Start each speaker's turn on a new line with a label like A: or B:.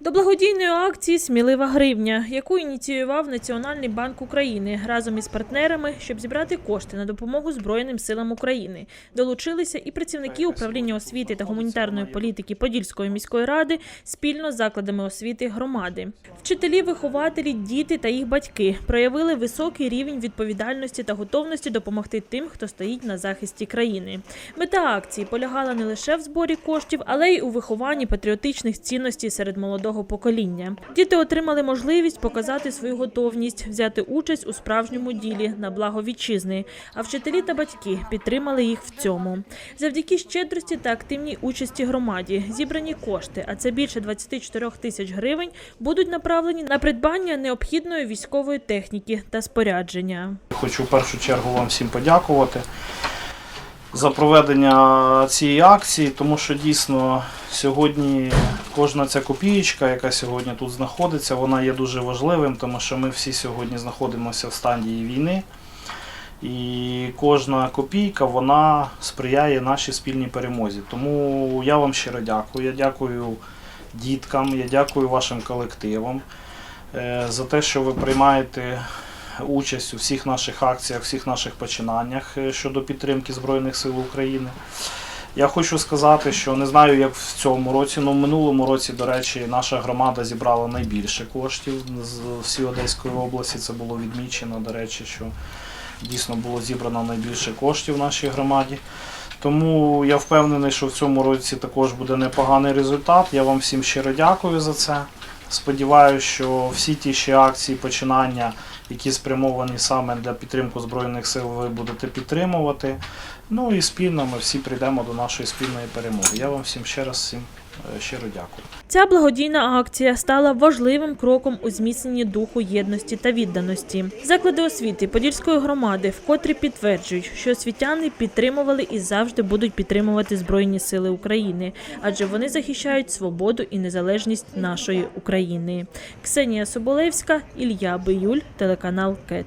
A: До благодійної акції Смілива гривня, яку ініціював Національний банк України разом із партнерами, щоб зібрати кошти на допомогу Збройним силам України. Долучилися і працівники управління освіти та гуманітарної політики Подільської міської ради спільно з закладами освіти громади. Вчителі, вихователі, діти та їх батьки проявили високий рівень відповідальності та готовності допомогти тим, хто стоїть на захисті країни. Мета акції полягала не лише в зборі коштів, але й у вихованні патріотичних цінностей серед молодого покоління. Діти отримали можливість показати свою готовність взяти участь у справжньому ділі на благо вітчизни. А вчителі та батьки підтримали їх в цьому. Завдяки щедрості та активній участі громаді зібрані кошти, а це більше 24 тисяч гривень, будуть направлені на придбання необхідної військової техніки та спорядження.
B: Хочу в першу чергу вам всім подякувати за проведення цієї акції, тому що дійсно сьогодні кожна ця копієчка, яка сьогодні тут знаходиться, вона є дуже важливим, тому що ми всі сьогодні знаходимося в стадії війни. І кожна копійка вона сприяє нашій спільній перемозі. Тому я вам щиро дякую. Я дякую діткам, я дякую вашим колективам е, за те, що ви приймаєте участь у всіх наших акціях, всіх наших починаннях е, щодо підтримки Збройних сил України. Я хочу сказати, що не знаю, як в цьому році, але в минулому році, до речі, наша громада зібрала найбільше коштів з всієї Одеської області. Це було відмічено, до речі, що дійсно було зібрано найбільше коштів в нашій громаді. Тому я впевнений, що в цьому році також буде непоганий результат. Я вам всім щиро дякую за це. Сподіваюся, що всі ті ще акції, починання, які спрямовані саме для підтримки Збройних сил, ви будете підтримувати. Ну і спільно ми всі прийдемо до нашої спільної перемоги. Я вам всім ще раз всім щиро дякую.
A: Ця благодійна акція стала важливим кроком у зміцненні духу єдності та відданості. Заклади освіти Подільської громади вкотре підтверджують, що освітяни підтримували і завжди будуть підтримувати Збройні Сили України, адже вони захищають свободу і незалежність нашої України. Ксенія Соболевська, Ілля Биюль, телеканал КЕТ.